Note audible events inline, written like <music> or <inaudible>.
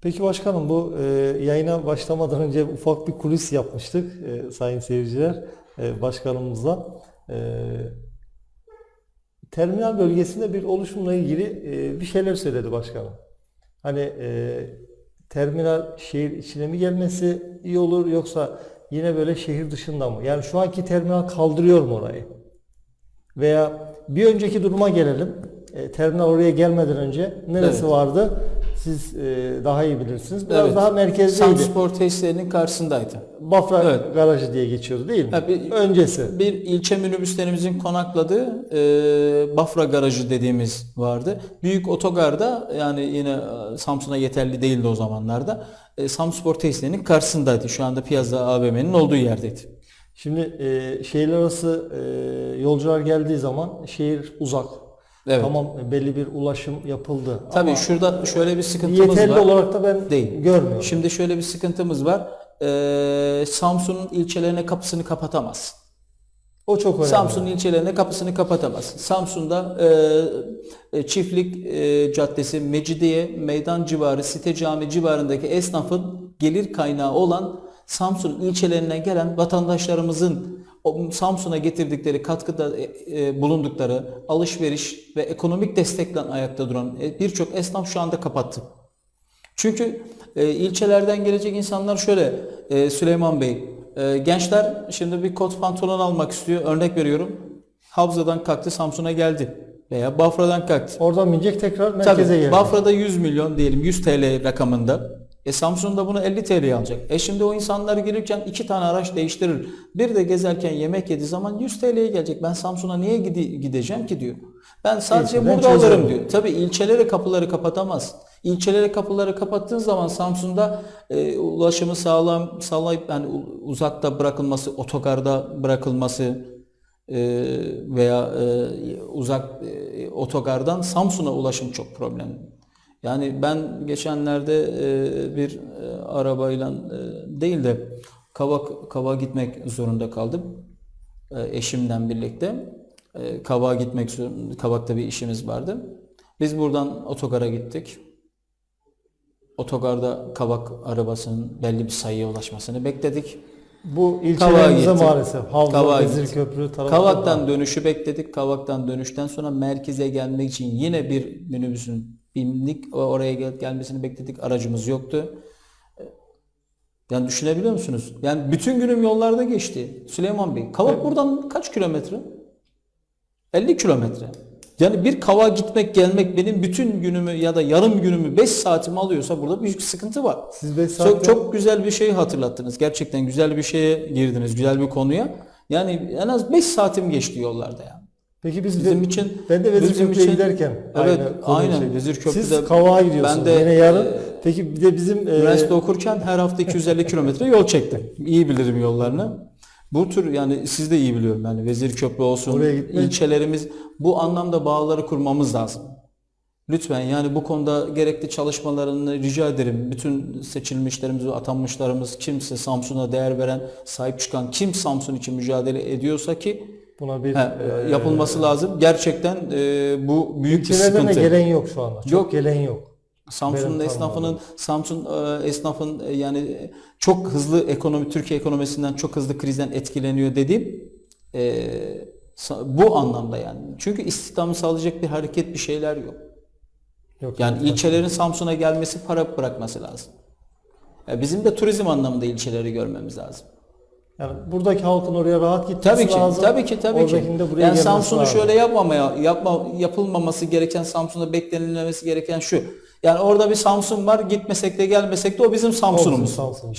Peki başkanım bu e, yayına başlamadan önce ufak bir kulis yapmıştık e, sayın seyirciler e, başkanımızla. E, terminal bölgesinde bir oluşumla ilgili e, bir şeyler söyledi başkanım. Hani e, terminal şehir içine mi gelmesi iyi olur yoksa yine böyle şehir dışında mı? Yani şu anki terminal kaldırıyor mu orayı? Veya bir önceki duruma gelelim. E, terminal oraya gelmeden önce neresi Evet. vardı? Siz e, daha iyi bilirsiniz. Biraz Evet. daha merkezdeydi. Samspor tesislerinin karşısındaydı. Bafra Evet. Garajı diye geçiyordu değil mi? Ha, bir- Öncesi. Bir ilçe minibüslerimizin konakladığı e, Bafra Garajı dediğimiz vardı. Büyük otogarda yani yine e, Samsun'a yeterli değildi o zamanlarda. E, Samspor tesislerinin karşısındaydı. Şu anda Piazza AVM'nin olduğu yerdeydi. Şimdi e, şehirler arası e, yolcular geldiği zaman şehir uzak. Evet. Tamam belli bir ulaşım yapıldı. Tabii Ama şurada şöyle bir sıkıntımız yeterli var. olarak da ben Değil. görmüyorum. Şimdi şöyle bir sıkıntımız var. E, Samsun'un ilçelerine kapısını kapatamaz. o çok önemli. Samsun ilçelerine kapısını kapatamaz. Samsun'da e, e, Çiftlik e, Caddesi, Mecidiye, Meydan civarı, Site Cami civarındaki esnafın gelir kaynağı olan Samsun ilçelerine gelen vatandaşlarımızın Samsun'a getirdikleri katkıda e, e, bulundukları alışveriş ve ekonomik destekle ayakta duran e, birçok esnaf şu anda kapattı. Çünkü e, ilçelerden gelecek insanlar şöyle e, Süleyman Bey e, gençler şimdi bir kot pantolon almak istiyor örnek veriyorum Havza'dan kalktı Samsun'a geldi veya Bafra'dan kalktı. Oradan binecek tekrar merkeze Tabii gelecek. Bafra'da 100 milyon diyelim 100 TL rakamında. E Samsun'da bunu 50 TL'ye alacak. E şimdi o insanlar gelirken iki tane araç değiştirir. Bir de gezerken yemek yediği zaman 100 TL'ye gelecek. Ben Samsun'a niye gide- gideceğim ki diyor. Ben sadece İlçeden burada çözerim. alırım diyor. Tabii ilçelere kapıları kapatamaz. İlçelere kapıları kapattığın zaman Samsun'da e, ulaşımı sağlam sağlayıp yani uzakta bırakılması, otogarda bırakılması e, veya e, uzak e, otogardan Samsun'a ulaşım çok problemli. Yani ben geçenlerde e, bir e, arabayla e, değil de Kavak Kavak'a gitmek zorunda kaldım. E, eşimden birlikte. E, Kavak'a gitmek zorunda, Kavak'ta bir işimiz vardı. Biz buradan otogara gittik. Otogarda Kavak arabasının belli bir sayıya ulaşmasını bekledik. Bu ilçelerimizde maalesef Havza, Vezir gittik. Köprü tarafında Kavak'tan dönüşü bekledik. Kavak'tan dönüşten sonra merkeze gelmek için yine bir minibüsün bindik. Oraya gel- gelmesini bekledik. Aracımız yoktu. Yani düşünebiliyor musunuz? Yani bütün günüm yollarda geçti. Süleyman Bey, Kavak buradan kaç kilometre? 50 kilometre. Yani bir kava gitmek gelmek benim bütün günümü ya da yarım günümü 5 saatimi alıyorsa burada büyük sıkıntı var. Siz beş Çok, saatte- çok güzel bir şey hatırlattınız. Gerçekten güzel bir şeye girdiniz. Güzel bir konuya. Yani en az 5 saatim geçti yollarda ya. Peki biz Bizim de, için- ben de Vezir bizim Köprü'ye için- giderken Evet, konu aynen. şey. Vezir Köprü'de- Siz Kavak'a gidiyorsunuz Ben de, yine yarın. e, Peki bir de bizim e, Üniversite okurken her hafta 250 <laughs> kilometre yol çektim. İyi bilirim yollarını. Bu tür yani siz de iyi biliyorum yani Vezir Köprü olsun, ilçelerimiz bu anlamda bağları kurmamız lazım. Lütfen yani bu konuda gerekli çalışmalarını rica ederim. Bütün seçilmişlerimiz atanmışlarımız kimse Samsun'a değer veren, sahip çıkan kim Samsun için mücadele ediyorsa ki buna bir he, e, yapılması lazım. Gerçekten e, bu büyük bir ilçelerden de sıkıntı. gelen yok şu anda. Çok Yok. gelen yok. Samsun'un Benim esnafının. Samsun e, esnafın e, yani çok hızlı ekonomi Türkiye ekonomisinden çok hızlı krizden etkileniyor dediğim e, bu anlamda yani. Çünkü istihdamı sağlayacak bir hareket bir şeyler yok. Yok. Yani ilçelerin Samsun'a gelmesi para bırakması lazım. Bizim de turizm anlamında ilçeleri görmemiz lazım. Yani buradaki halkın oraya rahat gitmesi Tabii ki, lazım. tabii ki, tabii ki. Yani Samsun'u lazım. şöyle yapmamaya, yapma, yapılmaması gereken, Samsun'da beklenilmemesi gereken şu. Yani orada bir Samsun var, gitmesek de gelmesek de o bizim Samsun'umuz. Samsun. Şimdi